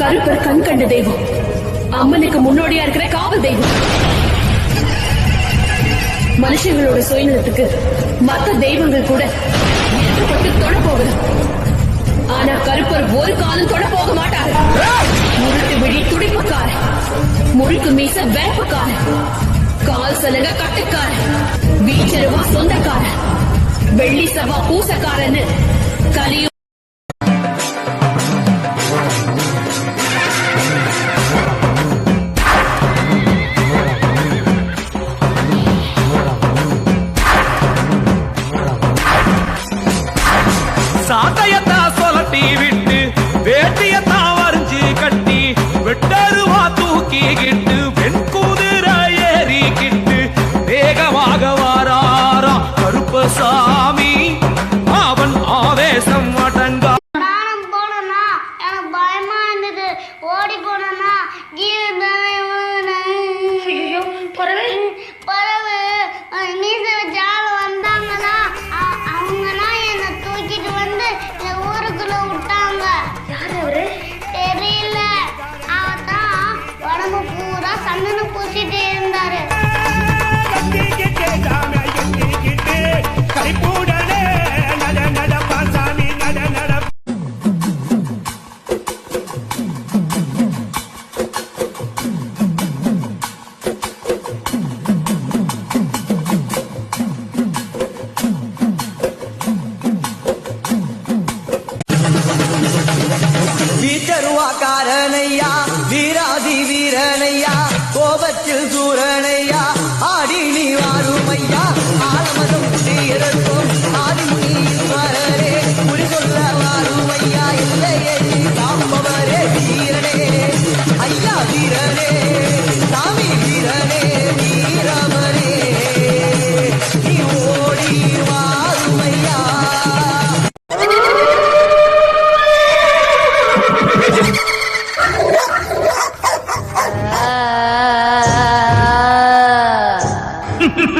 கருப்பர் கண் கண்ட தெய்வம். அம்மனுக்கு முன்னோடியா இருக்கிற காவல் தெய்வம். மனுஷங்களோட சுயநலத்துக்கு மத்த தெய்வங்கள் கூட எதிர்பட்டு தொட போகுது ஆனா கருப்பர் ஒரு காலம் தொட போக மாட்டார். முரட்டு விழி துடிப்புக்கார முழுக்கு மீச வேப்பக்கார கால் சலங்க கட்டுக்கார வீச்சருவா சொந்தக்கார வெள்ளி சவா பூசக்காரன்னு கலியும் ஓடி போனேன்னா கருவாக்காரனையா வீராதி வீரனையா? கோபத்தில் சூரனை Hey!